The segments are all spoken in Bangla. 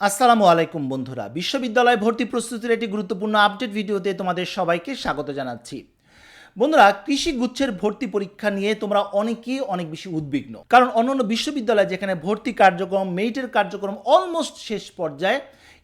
আসসালামু আলাইকুম বন্ধুরা। বিশ্ববিদ্যালয় ভর্তি প্রস্তুতির একটি গুরুত্বপূর্ণ আপডেট ভিডিওতে তোমাদের সবাইকে স্বাগত জানাচ্ছি। বন্ধুরা, কৃষি গুচ্ছের ভর্তি পরীক্ষা নিয়ে তোমরা অনেকেই অনেক বেশি উদ্বিগ্ন। কারণ অন্যান্য বিশ্ববিদ্যালয় যেখানে ভর্তি কার্যক্রম, মেরিটের কার্যক্রম অলমোস্ট শেষ পর্যায়ে,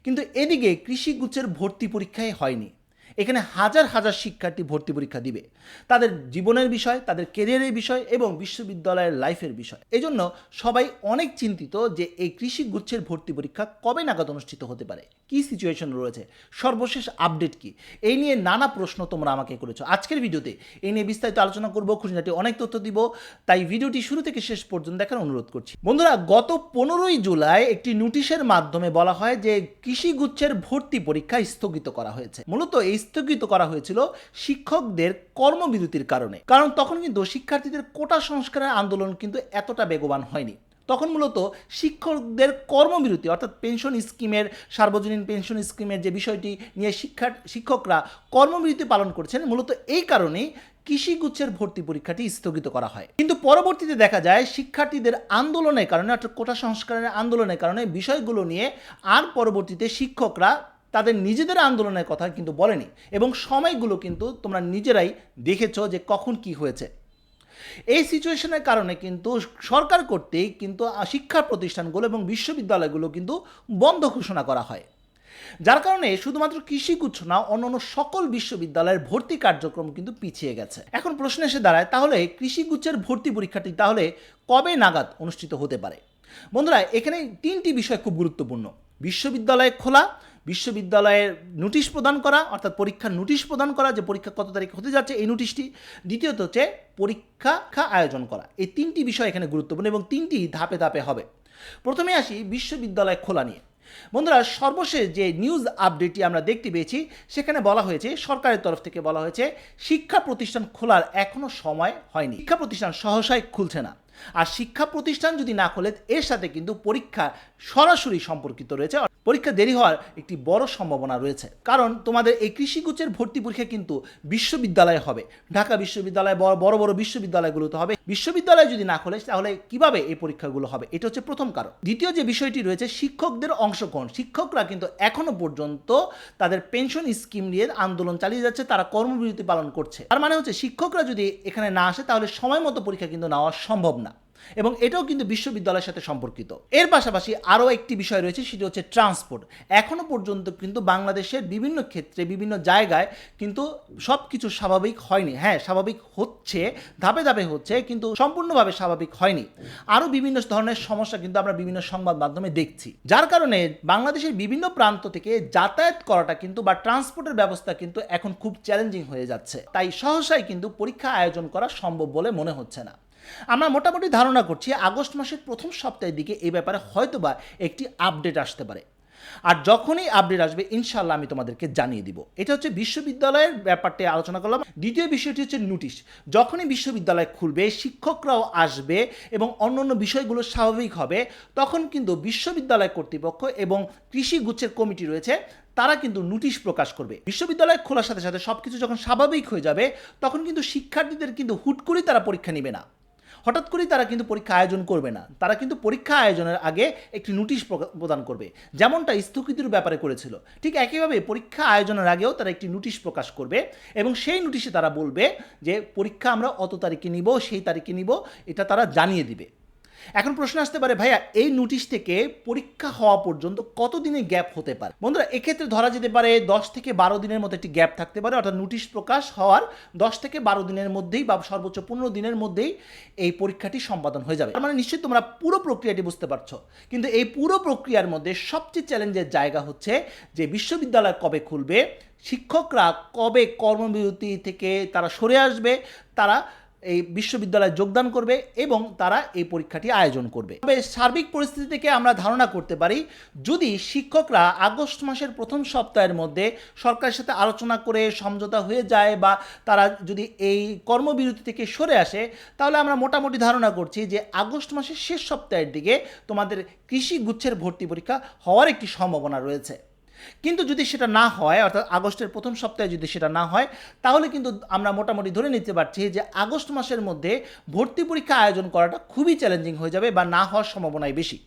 কিন্তু এদিকে কৃষি গুচ্ছের ভর্তি পরীক্ষায় হয়নি। এখানে হাজার হাজার শিক্ষার্থী ভর্তি পরীক্ষা দিবে। তাদের জীবনের বিষয়, তাদের কেরিয়ারের বিষয় এবং বিশ্ববিদ্যালয়ের লাইফের বিষয়। এজন্য সবাই অনেক চিন্তিত যে এই কৃষি গুচ্ছের ভর্তি পরীক্ষা কবে নাগাদ অনুষ্ঠিত হতে পারে। কি সিচুয়েশন রয়েছে? সর্বশেষ আপডেট কি? এই নিয়ে নানা প্রশ্ন তোমরা আমাকে করেছ। আজকের ভিডিওতে এই নিয়ে বিস্তারিত আলোচনা করব, খুঁটিনাটি অনেক তথ্য দিব, তাই ভিডিওটি শুরু থেকে শেষ পর্যন্ত দেখার অনুরোধ করছি। বন্ধুরা, গত পনেরোই জুলাই একটি নোটিশের মাধ্যমে বলা হয় যে কৃষি গুচ্ছের ভর্তি পরীক্ষা স্থগিত করা হয়েছে। মূলত এই স্থগিত করা হয়েছিল শিক্ষকদের কর্মবিরতির কারণে। কারণ তখন কিন্তু শিক্ষার্থীদের কোটা সংস্কারের আন্দোলন কিন্তু এতটা বেগবান হয়নি। তখন মূলত শিক্ষকদের কর্মবিরতি, অর্থাৎ পেনশন স্কিমের, সার্বজনীন পেনশন স্কিমের যে বিষয়টি নিয়ে শিক্ষা, শিক্ষকরা কর্মবিরতি পালন করছেন, মূলত এই কারণেই কৃষিগুচ্ছের ভর্তি পরীক্ষাটি স্থগিত করা হয়। কিন্তু পরবর্তীতে দেখা যায় শিক্ষার্থীদের আন্দোলনের কারণে, অর্থাৎ কোটা সংস্কারের আন্দোলনের কারণে বিষয়গুলো নিয়ে আর পরবর্তীতে শিক্ষকরা তাদের নিজেদের আন্দোলনের কথা কিন্তু বলেনি এবং সময়গুলো কিন্তু তোমরা নিজেরাই দেখেছ যে কখন কি হয়েছে। এই সিচুয়েশনের কারণে কিন্তু সরকার কর্তৃক কিন্তু শিক্ষা প্রতিষ্ঠানগুলো এবং বিশ্ববিদ্যালয়গুলো কিন্তু বন্ধ ঘোষণা করা হয়। যার কারণে শুধুমাত্র কৃষিগুচ্ছ না, অন্যান্য সকল বিশ্ববিদ্যালয়ের ভর্তি কার্যক্রম কিন্তু পিছিয়ে গেছে। এখন প্রশ্ন এসে দাঁড়ায়, তাহলে কৃষিগুচ্ছের ভর্তি পরীক্ষাটি তাহলে কবে নাগাদ অনুষ্ঠিত হতে পারে? বন্ধুরা, এখানে তিনটি বিষয় খুব গুরুত্বপূর্ণ। বিশ্ববিদ্যালয় খোলা বিশ্ববিদ্যালয়ের নোটিশ প্রদান করা, অর্থাৎ পরীক্ষার নোটিশ প্রদান করা, যে পরীক্ষা কত তারিখ হতে যাচ্ছে, এই নোটিশটি। দ্বিতীয়ত হচ্ছে পরীক্ষা আয়োজন করা। এই তিনটি বিষয় এখানে গুরুত্বপূর্ণ এবং তিনটি ধাপে ধাপে হবে। প্রথমে আসি বিশ্ববিদ্যালয় খোলা নিয়ে। বন্ধুরা, সর্বশেষ যে নিউজ আপডেটটি আমরা দেখতে পেয়েছি, সেখানে বলা হয়েছে, সরকারের তরফ থেকে বলা হয়েছে, শিক্ষা প্রতিষ্ঠান খোলার এখনও সময় হয়নি। শিক্ষা প্রতিষ্ঠান সহসায় খুলছে না। আর শিক্ষা প্রতিষ্ঠান যদি না খোলে, এর সাথে কিন্তু পরীক্ষা সরাসরি সম্পর্কিত রয়েছে। পরীক্ষা দেরি হওয়ার একটি বড় সম্ভাবনা রয়েছে। কারণ তোমাদের এই কৃষিগুচ্ছের ভর্তি পরীক্ষা কিন্তু বিশ্ববিদ্যালয়ে হবে। ঢাকা বিশ্ববিদ্যালয় বড় বড় বড় বিশ্ববিদ্যালয়গুলোতে হবে। বিশ্ববিদ্যালয় যদি না খোলে, তাহলে কীভাবে এই পরীক্ষাগুলো হবে? এটা হচ্ছে প্রথম কারণ। দ্বিতীয় যে বিষয়টি রয়েছে, শিক্ষকদের অংশগ্রহণ। শিক্ষকরা কিন্তু এখনও পর্যন্ত তাদের পেনশন স্কিম নিয়ে আন্দোলন চালিয়ে যাচ্ছে, তারা কর্মবিরতি পালন করছে। তার মানে হচ্ছে, শিক্ষকরা যদি এখানে না আসে, তাহলে সময় মতো পরীক্ষা কিন্তু নেওয়া সম্ভব না। এবং এটাও কিন্তু বিশ্ববিদ্যালয়ের সাথে সম্পর্কিত। এর পাশাপাশি আরও একটি বিষয় রয়েছে, সেটি হচ্ছে ট্রান্সপোর্ট। এখনও পর্যন্ত কিন্তু বাংলাদেশের বিভিন্ন ক্ষেত্রে, বিভিন্ন জায়গায় কিন্তু সব কিছু স্বাভাবিক হয়নি। হ্যাঁ স্বাভাবিক হচ্ছে, ধাপে ধাপে হচ্ছে, কিন্তু সম্পূর্ণভাবে স্বাভাবিক হয়নি। আরও বিভিন্ন ধরনের সমস্যা কিন্তু আমরা বিভিন্ন সংবাদ মাধ্যমে দেখছি। যার কারণে বাংলাদেশের বিভিন্ন প্রান্ত থেকে যাতায়াত করাটা কিন্তু বা ট্রান্সপোর্টের ব্যবস্থা কিন্তু এখন খুব চ্যালেঞ্জিং হয়ে যাচ্ছে। তাই সহসাই কিন্তু পরীক্ষা আয়োজন করা সম্ভব বলে মনে হচ্ছে না। আমরা মোটামুটি ধারণা করছি আগস্ট মাসের প্রথম সপ্তাহের দিকে এই ব্যাপারে হয়তোবা একটি আপডেট আসতে পারে। আর যখনই আপডেট আসবে ইনশাল্লাহ আমি তোমাদেরকে জানিয়ে দিব। এটা হচ্ছে বিশ্ববিদ্যালয়ের ব্যাপারটি আলোচনা করলাম। দ্বিতীয় বিষয়টি হচ্ছে নোটিশ। যখনই বিশ্ববিদ্যালয় খুলবে, শিক্ষকরাও আসবে এবং অন্য অন্য বিষয়গুলো স্বাভাবিক হবে, তখন কিন্তু বিশ্ববিদ্যালয় কর্তৃপক্ষ এবং কৃষি গুচ্ছের কমিটি রয়েছে, তারা কিন্তু নোটিশ প্রকাশ করবে। বিশ্ববিদ্যালয় খোলার সাথে সাথে সব কিছু যখন স্বাভাবিক হয়ে যাবে, তখন কিন্তু শিক্ষার্থীদের কিন্তু হুট করেই তারা পরীক্ষা নেবে না। হঠাৎ করেই তারা কিন্তু পরীক্ষা আয়োজন করবে না। তারা কিন্তু পরীক্ষা আয়োজনের আগে একটি নোটিশ প্রদান করবে। যেমনটা স্থগিতির ব্যাপারে করেছিল। ঠিক একইভাবে পরীক্ষা আয়োজনের আগেও তারা একটি নোটিশ প্রকাশ করবে এবং সেই নোটিশে তারা বলবে যে, পরীক্ষা আমরা অত তারিখে নিব, সেই তারিখে নিব, এটা তারা জানিয়ে দিবে। এখন প্রশ্ন আসতে পারে, ভাইয়া, এই নোটিশ থেকে পরীক্ষা হওয়া পর্যন্ত কত দিনের গ্যাপ হতে পারে? বন্ধুরা, এক্ষেত্রে ধরা যেতে পারে দশ থেকে বারো দিনের মতো একটি গ্যাপ থাকতে পারে, অর্থাৎ নোটিশ প্রকাশ হওয়ার দশ থেকে বারো দিনের মধ্যেই বা সর্বোচ্চ পনেরো দিনের মধ্যেই এই পরীক্ষাটি সম্পাদন হয়ে যাবে। মানে নিশ্চয়ই তোমরা পুরো প্রক্রিয়াটি বুঝতে পারছ। কিন্তু এই পুরো প্রক্রিয়ার মধ্যে সবচেয়ে চ্যালেঞ্জের জায়গা হচ্ছে যে বিশ্ববিদ্যালয় কবে খুলবে, শিক্ষকরা কবে কর্মবিরতি থেকে তারা সরে আসবে, তারা এই বিশ্ববিদ্যালয়ে যোগদান করবে এবং তারা এই পরীক্ষাটি আয়োজন করবে। তবে সার্বিক পরিস্থিতি থেকে আমরা ধারণা করতে পারি, যদি শিক্ষকরা আগস্ট মাসের প্রথম সপ্তাহের মধ্যে সরকারের সাথে আলোচনা করে সমঝোতা হয়ে যায় বা তারা যদি এই কর্মবিরতি থেকে সরে আসে, তাহলে আমরা মোটামুটি ধারণা করছি যে আগস্ট মাসের শেষ সপ্তাহের দিকে তোমাদের কৃষি গুচ্ছের ভর্তি পরীক্ষা হওয়ার একটি সম্ভাবনা রয়েছে। কিন্তু যদি সেটা না হয়, অর্থাৎ আগস্টের প্রথম সপ্তাহে যদি সেটা না হয়, তাহলে কিন্তু আমরা মোটামুটি ধরে নিতে পারছি যে আগস্ট মাসের মধ্যে ভর্তি পরীক্ষা আয়োজন করাটা খুবই চ্যালেঞ্জিং হয়ে যাবে বা না হওয়ার সম্ভাবনাই বেশি।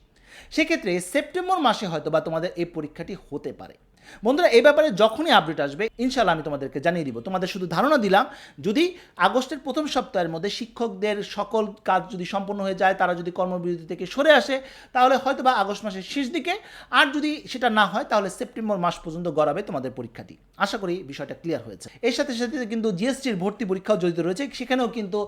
সেক্ষেত্রে সেপ্টেম্বর মাসে হয়তো বা তোমাদের এই পরীক্ষাটি হতে পারে। বন্ধুরা, এই ব্যাপারে যখনই আপডেট আসবে ইনশাল্লাহ আমি তোমাদেরকে জানিয়ে দিব। তোমাদের শুধু ধারণা দিলাম, যদি আগস্টের প্রথম সপ্তাহের মধ্যে শিক্ষকদের সকল কাজ যদি সম্পন্ন হয়ে যায়, তারা যদি কর্মবিরতি থেকে সরে আসে, তাহলে হয়তো বা আগস্ট মাসের শেষ দিকে, আর যদি সেটা না হয়, তাহলে সেপ্টেম্বর মাস পর্যন্ত গড়াবে তোমাদের পরীক্ষাটি আশা করি বিষয়টা ক্লিয়ার হয়েছে। এর সাথে সাথে কিন্তু জিএসটির ভর্তি পরীক্ষাও জড়িত রয়েছে, সেখানেও কিন্তু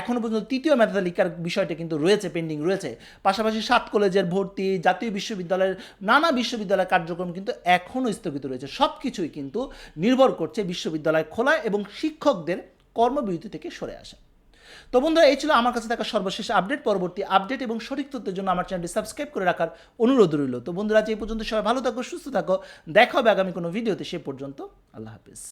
এখনও পর্যন্ত তৃতীয় মেধাতালিকার বিষয়টা কিন্তু রয়েছে পেন্ডিং রয়েছে। পাশাপাশি সাত কলেজের ভর্তি, জাতীয় বিশ্ববিদ্যালয়ের নানা বিশ্ববিদ্যালয়ের কার্যক্রম কিন্তু এখনও স্থগিত রয়েছে। সব কিছুই কিন্তু নির্ভর করছে বিশ্ববিদ্যালয় খোলা এবং শিক্ষকদের কর্মবিরতি থেকে সরে আসা। তো বন্ধুরা, এই ছিল আমার কাছে থাকা সর্বশেষ আপডেট। পরবর্তী আপডেট এবং সঠিক তথ্যের জন্য আমার চ্যানেলটি সাবস্ক্রাইব করে রাখার অনুরোধ রইল। তো বন্ধুরা এই পর্যন্ত সবাই ভালো থাকো, সুস্থ থাকো। দেখা হবে আগামী কোনো ভিডিওতে, সে পর্যন্ত আল্লাহ হাফিজ।